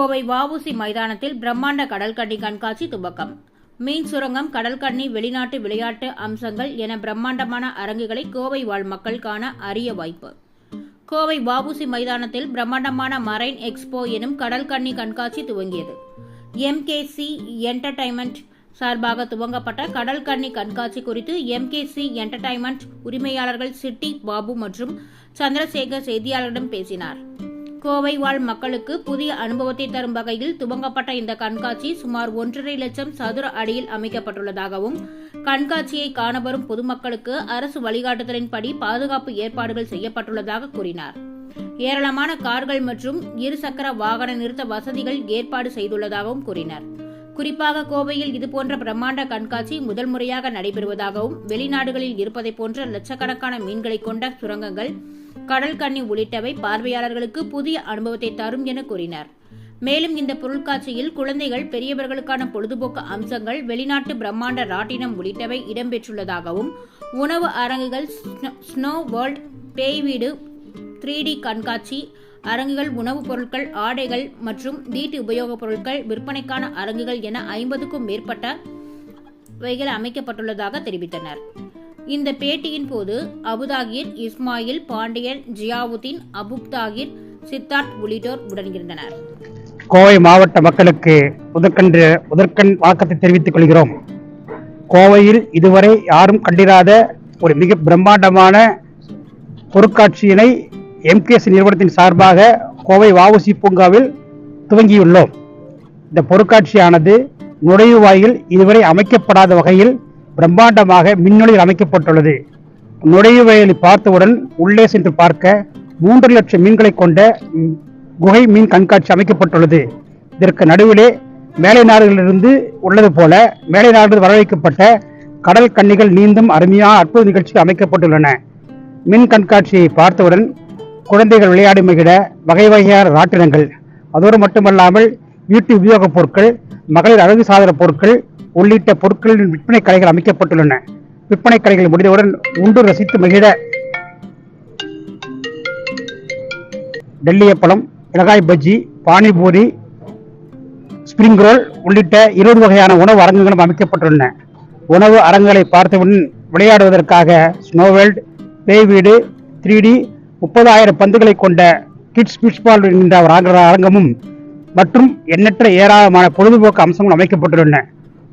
கோவை வஉசி மைதானத்தில் பிரம்மாண்ட கடல்கன்னி கண்காட்சி துவக்கம். மீன் சுரங்கம் கடல்கண்ணி வெளிநாட்டு விளையாட்டு அம்சங்கள் என பிரம்மாண்டமான அரங்குகளை கோவை வாழ் மக்கள் காண அரிய வாய்ப்பு. கோவை வஉசி மைதானத்தில் பிரம்மாண்டமான மரைன் எக்ஸ்போ எனும் கடல்கண்ணி கண்காட்சி துவங்கியது. எம்கேசி என்டர்டைன்மெண்ட் சார்பாக துவங்கப்பட்ட கடல்கண்ணி கண்காட்சி குறித்து எம்கேசி என்டர்டைன்மெண்ட் உரிமையாளர்கள் சிட்டி பாபு மற்றும் சந்திரசேகர் செய்தியாளர்களிடம் பேசினார். கோவை வாழ் மக்களுக்கு புதிய அனுபவத்தை தரும் வகையில் துவங்கப்பட்ட இந்த கண்காட்சி சுமார் ஒன்றரை லட்சம் சதுர அடியில் அமைக்கப்பட்டுள்ளதாகவும் கண்காட்சியை காணவரும் பொதுமக்களுக்கு அரசு வழிகாட்டுதலின்படி பாதுகாப்பு ஏற்பாடுகள் செய்யப்பட்டுள்ளதாக கூறினார். ஏராளமான கார்கள் மற்றும் இருசக்கர வாகன நிறுத்த வசதிகள் ஏற்பாடு செய்துள்ளதாகவும் கூறினார். குறிப்பாக கோவையில் இதுபோன்ற பிரம்மாண்ட கண்காட்சி முதல் முறையாக நடைபெறுவதாகவும் வெளிநாடுகளில் இருப்பதை போன்ற லட்சக்கணக்கான மீன்களை கொண்ட சுரங்கங்கள் கடல் கண்ணி உள்ளிட்டவை பார்வையாளர்களுக்கு புதிய அனுபவத்தை தரும் என கூறினார். மேலும் இந்த பொருட்காட்சியில் குழந்தைகள் பெரியவர்களுக்கான பொழுதுபோக்கு அம்சங்கள் வெளிநாட்டு பிரம்மாண்ட ராட்டினம் உள்ளிட்டவை இடம்பெற்றுள்ளதாகவும் உணவு அரங்குகள் ஸ்னோ- ஸ்னோ வேர்ல்ட் பேய் வீடு த்ரீ டி கண்காட்சி அரங்குகள் உணவுப் பொருட்கள் ஆடைகள் மற்றும் வீட்டு உபயோகப் பொருட்கள் விற்பனைக்கான அரங்குகள் என ஐம்பதுக்கும் மேற்பட்ட வைகள் அமைக்கப்பட்டுள்ளதாக தெரிவித்தனர். இந்த பேட்டியின் போது அபுதாகிர் இஸ்மாயில் பாண்டியன் ஜியாவுதீன் அபுப்தாகிர் சித்தார்த் உள்ளிட்டோர் உடனிருந்தனர். கோவை மாவட்ட மக்களுக்கு முதற்கன்று முதற்கண் வணக்கத்தை தெரிவித்துக் கொள்கிறோம். கோவையில் இதுவரை யாரும் கண்டிராத ஒரு மிக பிரம்மாண்டமான பொருட்காட்சியினை எம்கேஎஸ் நிறுவனத்தின் சார்பாக கோவை வாவுசி பூங்காவில் துவங்கியுள்ளோம். இந்த பொருட்காட்சியானது நுழைவாயில் இதுவரை அமைக்கப்படாத வகையில் பிரம்மாண்டமாக மின்னொளியில் அமைக்கப்பட்டுள்ளது. நுழைவாயிலை பார்த்தவுடன் உள்ளே சென்று பார்க்க மூன்று லட்சம் மீன்களை கொண்ட குகை மீன் கண்காட்சி அமைக்கப்பட்டுள்ளது. இதற்கு நடுவிலே மேலை நாடுகளிலிருந்து உள்ளது போல மேலை நாடுகளில் வரவேற்கப்பட்ட கடல் கன்னிகள் நீந்தும் அருமையான அற்புத நிகழ்ச்சி அமைக்கப்பட்டுள்ளன. மின் கண்காட்சியை பார்த்தவுடன் குழந்தைகள் விளையாடி மகிழ வகை வகையான ராட்டினங்கள் அதோடு மட்டுமல்லாமல் வீட்டு உபயோகப் பொருட்கள் மகளிர் அழகு சாதன பொருட்கள் உள்ளிட்ட பொருட்களின் விற்பனை கடைகள் அமைக்கப்பட்டுள்ளன. விற்பனை கடைகள் முடிந்தவுடன் உண்டு ரசித்து மகிழ டெல்லியப்பழம் மிளகாய் பஜ்ஜி பானிபூரி ஸ்பிரிங் ரோல் உள்ளிட்ட இருபது வகையான உணவு அரங்குகளும் அமைக்கப்பட்டுள்ளன. உணவு அரங்குகளை பார்த்தவுடன் விளையாடுவதற்காக ஸ்னோவேல்ட் பேய் வீடு த்ரீ டி முப்பதாயிரம் பந்துகளை கொண்ட கிட்ஸ் பிட்ஸ்பால் என்கின்ற அரங்கமும் மற்றும் எண்ணற்ற ஏராளமான பொழுதுபோக்கு அம்சங்கள் அமைக்கப்பட்டுள்ளன.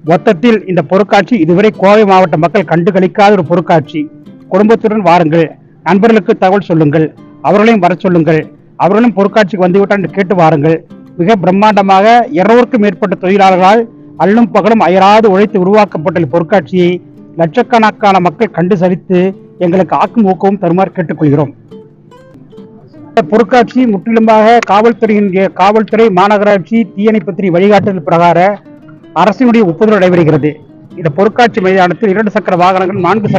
மொத்தத்தில் இந்த பொருட்காட்சி இதுவரை கோவை மாவட்ட மக்கள் கண்டு கழிக்காத ஒரு பொருட்காட்சி. குடும்பத்துடன் வாருங்கள். நண்பர்களுக்கு தகவல் சொல்லுங்கள். அவர்களையும் வர சொல்லுங்கள். அவர்களும் பொருட்காட்சிக்கு வந்துவிட்டால் என்று கேட்டு வாருங்கள். மிக பிரம்மாண்டமாக இருநூறுக்கும் மேற்பட்ட தொழிலாளர்களால் அல்லும் பகலும் அயராது உழைத்து உருவாக்கப்பட்டுள்ள பொருட்காட்சியை லட்சக்கணக்கான மக்கள் கண்டு சரித்து எங்களுக்கு ஆக்கும் ஊக்கமும் தருமாறு கேட்டுக்கொள்கிறோம். பொருட்காட்சி முற்றிலுமாக காவல்துறையின் காவல்துறை மாநகராட்சி தீயணைப்புத்துறை வழிகாட்டுதல் பிரகார அரசினுடைய ஒப்புதல் நடைபெறுகிறது. இந்த பொருட்காட்சி மைதானத்தில் இரண்டு சக்கர வாகனங்கள் நான்கு சக்கர